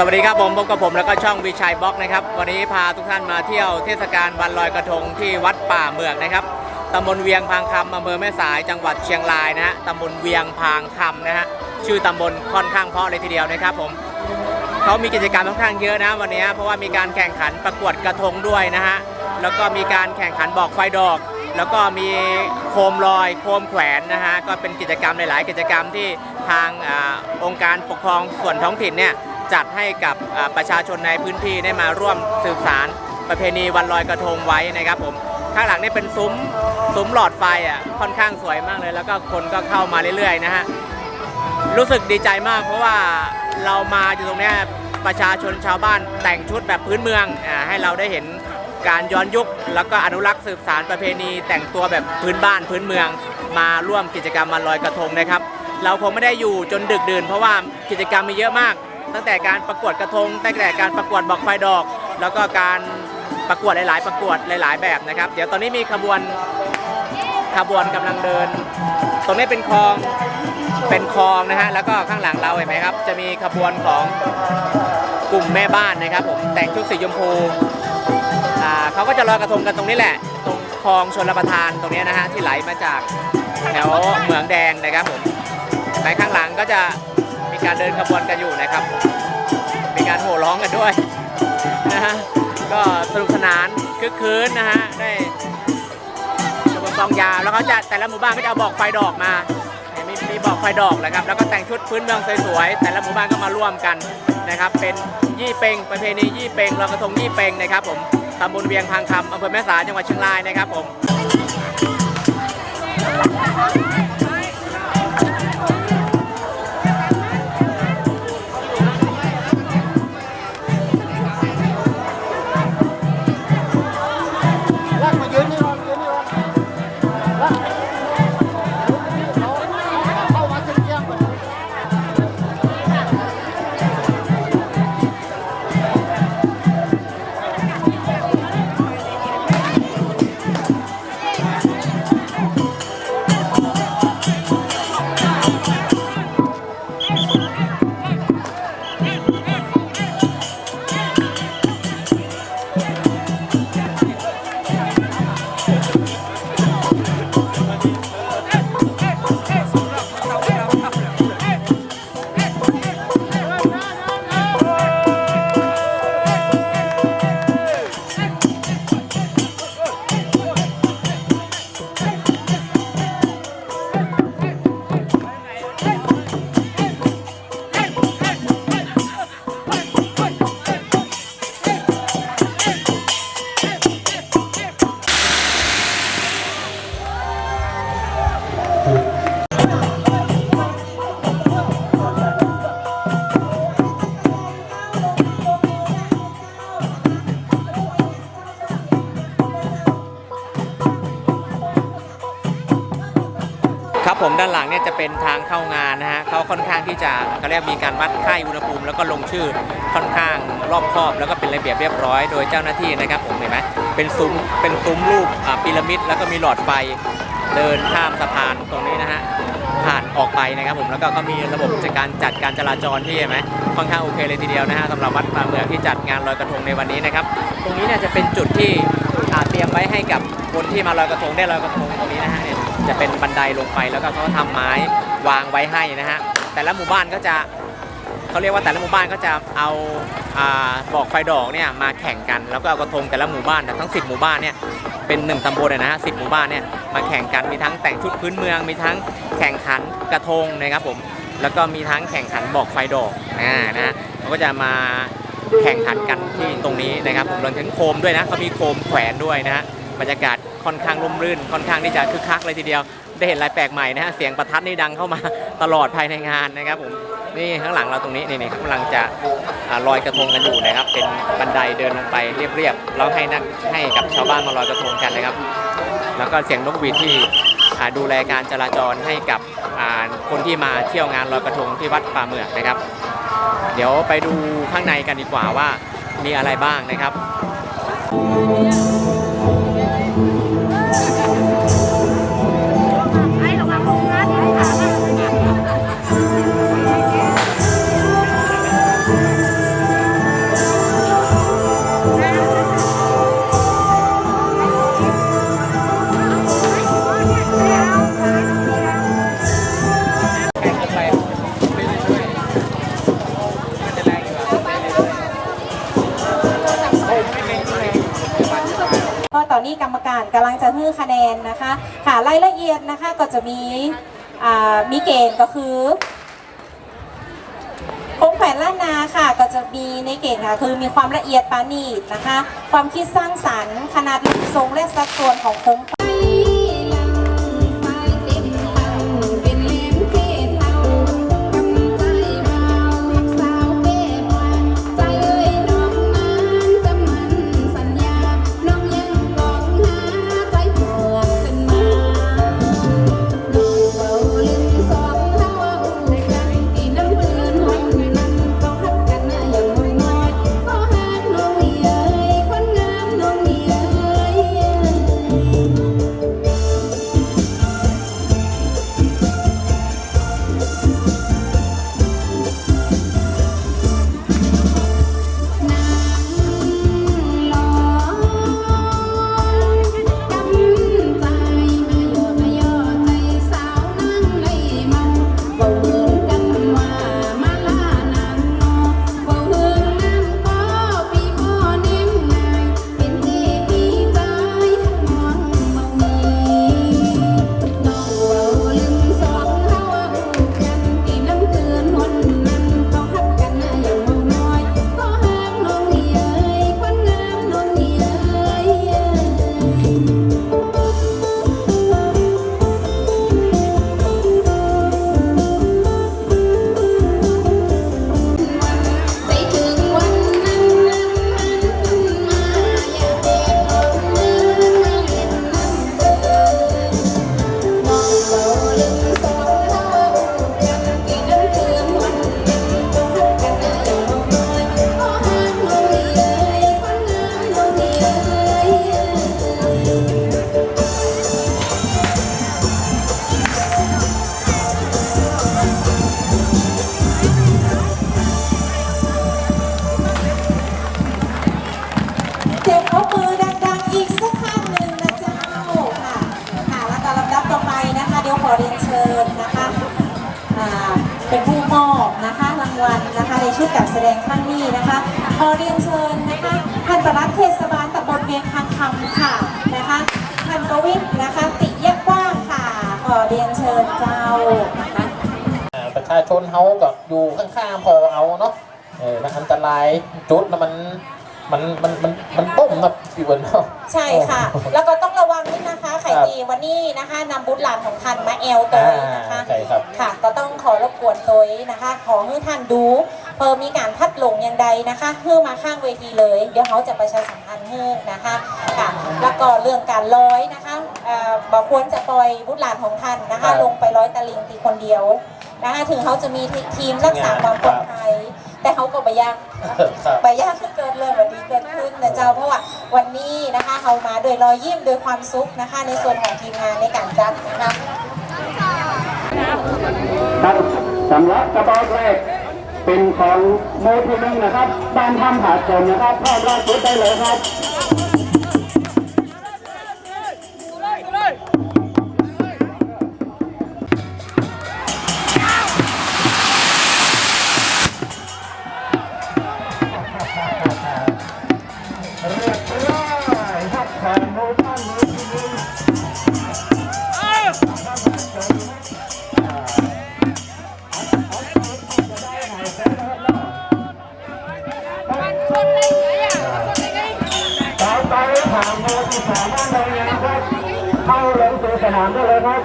สวัสดีครับผมพบกับผมแล้วก็ช่องวิชัยบล็อกนะครับ วันนี้พาทุกท่านมาเที่ยวเทศกาลวันลอยกระทงที่วัดป่าเมือกนะครับตำบลเวียงพางคำอำเภอแม่สายจังหวัดเชียงรายนะฮะตำบลเวียงพางคำนะฮะชื่อตำบลค่อนข้างเพราะเลยทีเดียวนะครับผมเขามีกิจกรรมค่อนข้างเยอะนะวันนี้เพราะว่ามีการแข่งขันประกวดกระทงด้วยนะฮะแล้วก็มีการแข่งขันบอกไฟดอก แล้วก็มีโคมลอยโคมแขวนนะฮะก็เป็นกิจกรรมหลาย ๆ กิจกรรมที่ทางอองค์การปกครองส่วนท้องถิ่นเนี่ย จัดให้กับประชาชนในพื้นที่ได้มาร่วมสืบสารประเพณีวันลอยกระทงไว้นะครับผมข้างหลังนี่เป็นซุ้มซุ้มหลอดไฟอะค่อนข้างสวยมากเลย แล้วก็คนก็เข้ามาเรื่อยๆนะฮะรู้สึกดีใจมาก เพราะว่าเรามาอยู่ตรงนี้ประชาชนชาวบ้านแต่งชุดแบบพื้นเมืองอ่าให้เราได้เห็นการย้อนยุค แล้วก็อนุรักษ์สืบสารประเพณีแต่งตัวแบบพื้นบ้านพื้นเมือง มาร่วมกิจกรรมวันลอยกระทงนะครับ เราคงไม่ได้อยู่จนดึกดื่น เพราะว่ากิจกรรมมีเยอะมาก ตั้งแต่การประกวดกระทง ตั้งแต่การประกวดบอกไฟดอก แล้วก็การประกวดหลาย ๆ ประกวดหลาย ๆ แบบนะครับ เดี๋ยวตอนนี้มีขบวนขบวนกำลังเดิน ตรงนี้เป็นคลองเป็นคลองนะฮะแล้วก็ข้างหลังเราเห็นไหมครับ จะมีขบวนของกลุ่มแม่บ้านนะครับผมแต่งชุดสีชมพูอ่าเขาก็จะลอยกระทงกันตรงนี้แหละ ตรงคลองชนประทานตรงนี้นะฮะที่ไหลมาจากแถวเหมืองแดงนะครับผมในข้างหลังก็จะ การเดินขบวนกันอยู่นะครับ มีการโห่ร้องกันด้วยนะฮะก็สนุกสนานคึกคืนนะฮะได้ขบวนกองยาวแล้วเขาจะแต่ละหมู่บ้านก็จะเอาบอกไฟดอกมามีมีบอกไฟดอกแหละครับ แล้วก็แต่งชุดพื้นเมืองสวยๆแต่ละหมู่บ้านก็มาร่วมกันนะครับ เป็นยี่เปงประเพณียี่เปงลอยกระทงยี่เปงนะครับผมตำบลเวียงพังคำอำเภอแม่สายจังหวัดเชียงรายนะครับผม เป็นทางเข้างานนะฮะเขาค่อนข้างที่จะเขาเรียกมีการวัดค่าอุณหภูมิ แล้วก็ลงชื่อค่อนข้างรอบคอบ แล้วก็เป็นระเบียบเรียบร้อย โดยเจ้าหน้าที่นะครับผมเห็นไหมเป็นซุ้มเป็นซุ้มรูปพีระมิด แล้วก็มีหลอดไฟเดินข้ามสะพานตรงนี้นะฮะผ่านออกไปนะครับผมแล้วก็เขามีระบบจัดการจัดการจราจรที่เห็นไหมค่อนข้างโอเคเลยทีเดียวนะฮะสำหรับวัดป่าเมืองที่จัดงานลอยกระทงในวันนี้นะครับ ตรงนี้เนี่ยจะเป็นจุดที่เตรียมไว้ให้กับคนที่มาลอยกระทงได้ลอยกระทงตรงนี้นะฮะ จะเป็นบันไดลงไปแล้วก็เขาทำไม้วางไว้ให้นะฮะแต่ละหมู่บ้านก็จะเขาเรียกว่าแต่ละหมู่บ้านก็จะเอาอาบอกไฟดอกเนี่ยมาแข่งกันแล้วก็เอากระทงแต่ละหมู่บ้านทั้ง 10 หมู่บ้านเนี่ยเป็นหนึ่งตำบลนะฮะสิหมู่บ้านเนี่ยมาแข่งกันมีทั้งแต่งชุดพื้นเมือง มีทั้งแข่งขันกระทงนะครับผมแล้วก็มีทั้งแข่งขันบอกไฟดอกอ่านะฮะเขาก็จะมาแข่งขันกันที่ตรงนี้นะครับผมรวมถึงโคมด้วยนะเขามีโคมแขวนด้วยนะฮะบรรยากาศ ค่อนข้างร่มรื่น ค่อนข้างที่จะคึกคักเลยทีเดียว ได้เห็นอะไรแปลกใหม่นะฮะเสียงประทัดนี่ดังเข้ามาตลอดภายในงานนะครับผมนี่ข้างหลังเราตรงนี้นี่นี่กำลังจะลอยกระทงกันอยู่นะครับ เป็นบันไดเดินลงไปเรียบๆแล้วให้นักให้กับชาวบ้านมาลอยกระทงกันนะครับ แล้วก็เสียงนกหวีดที่ดูแลการจราจรให้กับคนที่มาเที่ยวงานลอยกระทงที่วัดป่าเมือกนะครับ เดี๋ยวไปดูข้างในกันดีกว่าว่ามีอะไรบ้างนะครับ ก็จะมีมีเกณฑ์ก็คือโคงแผนล้านนาค่ะ ก็จะมีในเกณฑ์ค่ะคือมีความละเอียดปานีตนะคะ ความคิดสร้างสรรค์ขนาดรูปทรงและสัดส่วนของโค้ง เรียนเชิญนะคะท่านประหลัดเทศบาลตำบลเวียงพังคำค่ะนะคะท่านประวิทย์นะคะติยะกว้างค่ะขอเรียนเชิญเจ้านะคะอ่าประชาชนเขาก็อยู่ข้างๆพอเอาเนาะเออมันอันตรายจุดนะมันมันมันมันมันต้มนะพี่เบิร์นเนาะใช่ค่ะ แล้วก็ต้องระวังด้วยนะคะไข่ครับดีวันนี้นะคะนำบุตรหลานของท่านมาแอลตัวอ่านะคะใช่ครับค่ะ ก็ต้องขอรบกวนตัวนะคะ ขอให้ท่านดู เพิ่มมีการพัดหลงอย่างใดนะคะเพื่อมาข้างเวทีเลย เดี๋ยวเขาจะประชาสัมพันธ์ให้นะคะค่ะแล้วก็เรื่องการร้อยนะคะเอ่อบอกควรจะปล่อยบุตรหลานของท่านนะครัคะบลงไปร้อยตะลิงตีคนเดียวนะคะถึงเขาจะมีทีมรักษาความปลอดภัยแต่เขาก็ไปยากครับไปยากที่เกิดเรื่องแบบนี้เกิดขึ้นนะเจ้าเพราะว่าวันนี้นะคะเขามาโดยรอยยิ้มโดยความสุขนะคะ ในส่วนของทีมงานในการจัดนะคะครับสำหรับกระบอกแรก เป็นของโมทีหนึงนะครับบ้านท่ามผาชนนะครับพร้อมรอบชุดได้เลยครับ เข้าลงสู่สนามได้เลยครับ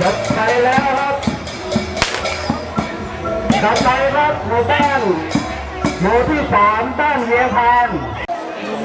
จบไปแล้วครับต่อไปครับหมู่บ้านหมู่ที่สามบ้านเวียงพาน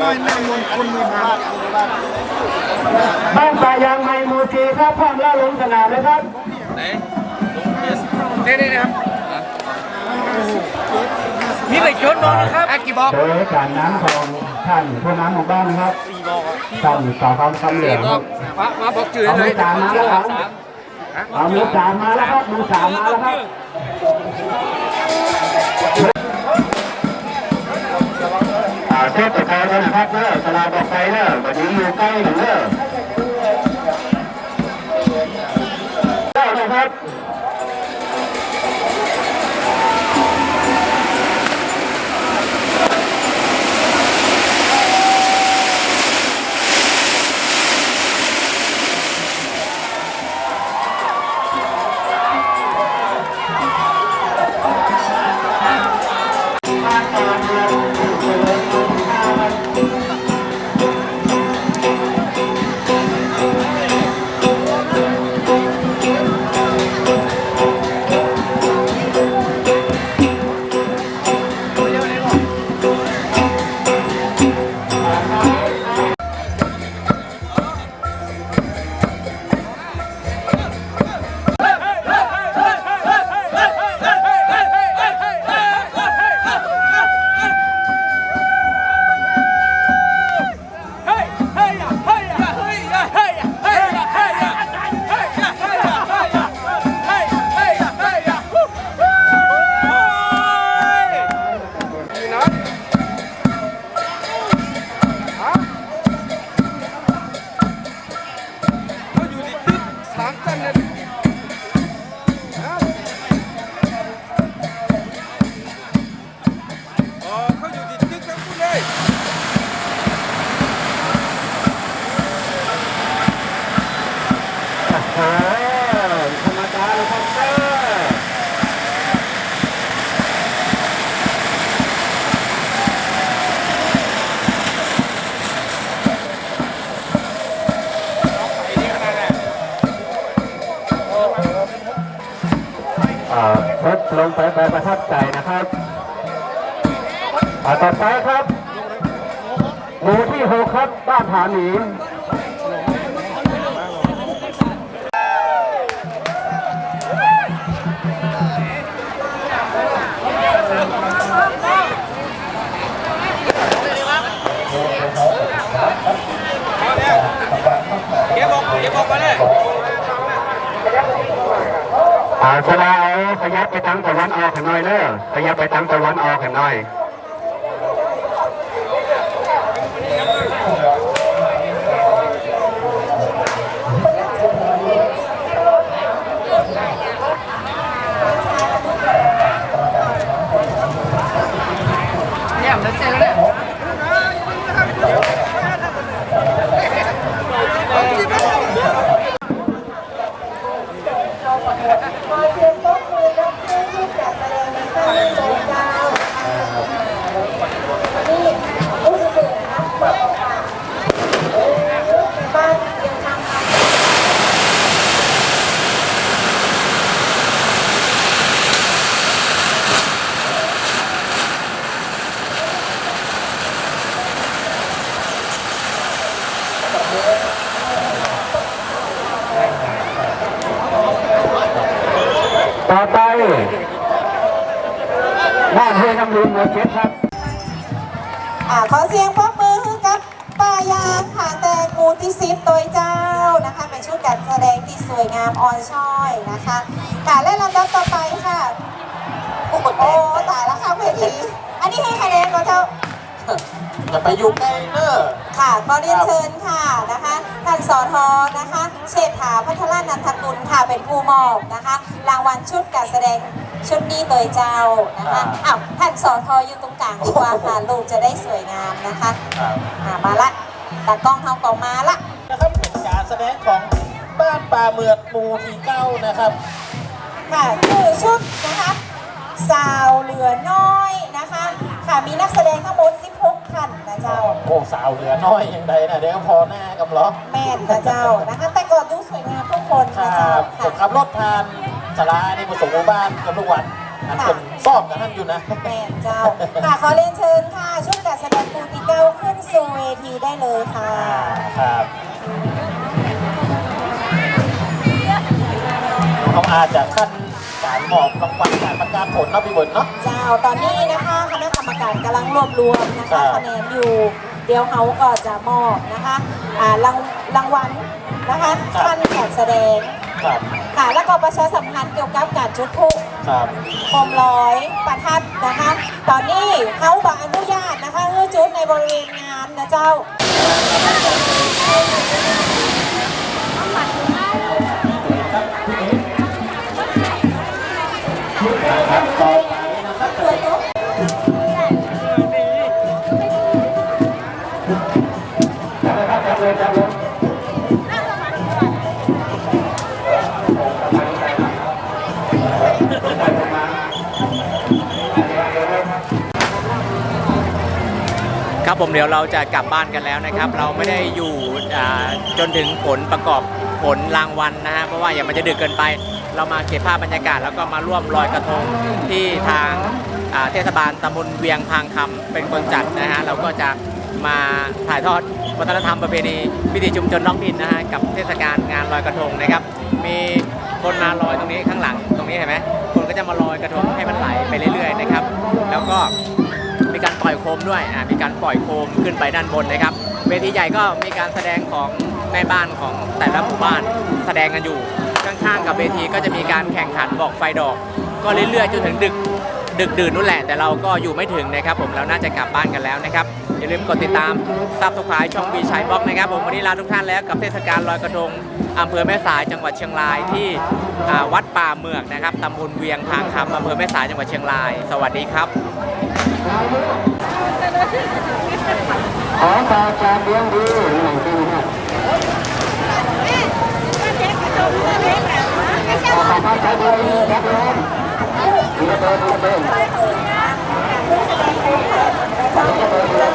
บ้านป่ายางไฮมูซีครับพร้อมแล้วลงสนามเลยครับนี่นี่นะครับมีไปชนบอลนะครับอากี่บอกโดยการน้ำของท่านผู้น้ำหมู่บ้านนะครับท่านสาวคำคำเหลืองครับ มามาบอกจืดเอาเลมืยอสามมาแล้วครับเอามือสามมาแล้วครับมือสามมาแล้วครับอ่าเทศกาลวันพักเนอะสลาบอกไปเนอะวันนี้อยู่ใกล้หนึ่งเนอะเจ้านะครับ อ่าทดลงไปไปประทับใจนะครับอาต่อไปครับ หมู่ที่หกครับบ้านผาหนีเก็บบอกเก็บบอกมาเลย สลาเอาขยับไปทางตะวันออกหน่อยเลอขยับไปทางตะวันออกหน่อยเนี่ย อันนี้ให้คะแนนก่อนเจ้า อย่าไปยุ่งใกล้เนอะค่ะขอเรียนเชิญค่ะนะคะท่านสอทอนะคะเชษฐาพัทรนันทกุลค่ะเป็นผู้มอบนะคะ รางวัลชุดการแสดงชุดนี้โดยเจ้านะคะอ้าวท่านสอทออยู่ตรงกลางดีกว่าค่ะลูกจะได้สวยงามนะคะครับอ่ามาละตากล้องเฮากองมาละนะครับเป็นการแสดงของบ้านป่าเมือกหมู่ที่เก้านะครับค่ะคือชุดนะคะ สาวเหลือน้อยนะคะ ค่ะมีนักแสดงทั้งหมด16ท่านนะเจ้า โอ้สาวเหลือน้อยอย่างใดนะเดี๋ยวพอหน้ากำล้อแม่นนะเจ้านะคะ แต่ก็ดูสวยงามทุกคนครันะเจ้าบผมค่ะขับรถผ่านสลาในประสงค์หมู่บ้านกับลูกวันอันเป็นซ่อมกับท่านอยู่นะ แม่นเจ้า ค่ะขอเรียนเชิญค่ะชุดการแสดงปูติเก้าขึ้นสู่เวทีได้เลยค่ะอ่าครับเขาอาจจะขั้น กการมอบรางวัลการประกาศผลเนาะพี่เบิร์ดเนาะ เจ้าตอนนี้นะคะคณะกรรมการกำลังรวบรวมนะครัคะบ คะแนนอยู่ เดี๋ยวเขาก็จะมอบนะคะอ่ารางรางวัลนะคะท่านการแสดงครับ ค่ะแล้วก็ประชาสัมพันธ์เกี่ยวกับการจุดพลุครับ โคมลอยประทัดนะคะ ตอนนี้เขาบอกอนุญาตนะคะให้จุดในบริเวณงานนะเจ้า ครับผมเดี๋ยวเราจะกลับบ้านกันแล้วนะครับ เราไม่ได้อยู่จนถึงผลประกอบผลรางวัลนะฮะเพราะว่าอย่ามันจะดึกเกินไป เรามาเก็บภาพบรรยากาศแล้วก็มาร่วมลอยกระทงที่ทางเทศบาลตำบลเวียงพางคำเป็นคนจัดนะฮะเราก็จะมาถ่ายทอดวัฒนธรรมประเพณีพิธีชุมชนท้องถิ่นนะฮะกับเทศกาลงานลอยกระทงนะครับ มีคนมาลอยตรงนี้ข้างหลังตรงนี้เห็นไหมคนก็จะมาลอยกระทงให้มันไหลไปเรื่อยๆนะครับ แล้วก็มีการปล่อยโคมด้วยอ่ามีการปล่อยโคมขึ้นไปด้านบนนะครับเวทีใหญ่ก็มีการแสดงของแม่บ้านของแต่ละหมู่บ้านแสดงกันอยู่ ข้างๆกับเวทีก็จะมีการแข่งขันบอกไฟดอก ก็เรื่อยๆจนถึงดึกดึกดื่นนู่นแหละแต่เราก็อยู่ไม่ถึงนะครับ ผมเราน่าจะกลับบ้านกันแล้วนะครับอย่าลืมกดติดตามซับสไครต์ช่องวีชัยบล็อกนะครับ ผมวันนี้ลาทุกท่านแล้วกับเทศกาลลอยกระทงอำเภอแม่สายจังหวัดเชียงรายที่วัดป่าเมือกนะครับตำบลเวียงพางคำอำเภอแม่สายจังหวัดเชียงราย สวัสดีครับขอฝากการเลี้ยงดูหนึ่ง ปีค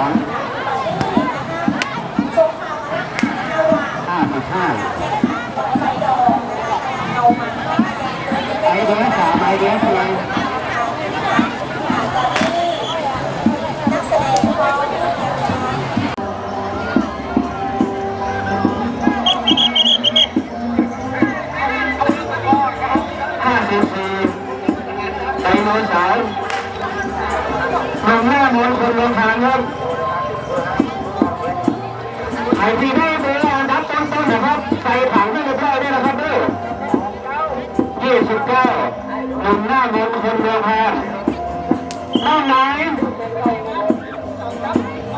าน วนคนลงทางครับไอที่ได้เบอร์อันดับต้นๆนะครับ ใส่ถังไม่เรียบร้อยด้วยนะครับด้วยยี่สิบเก้าหนุ่มหน้ามนต์คนเมืองแพนน้องนา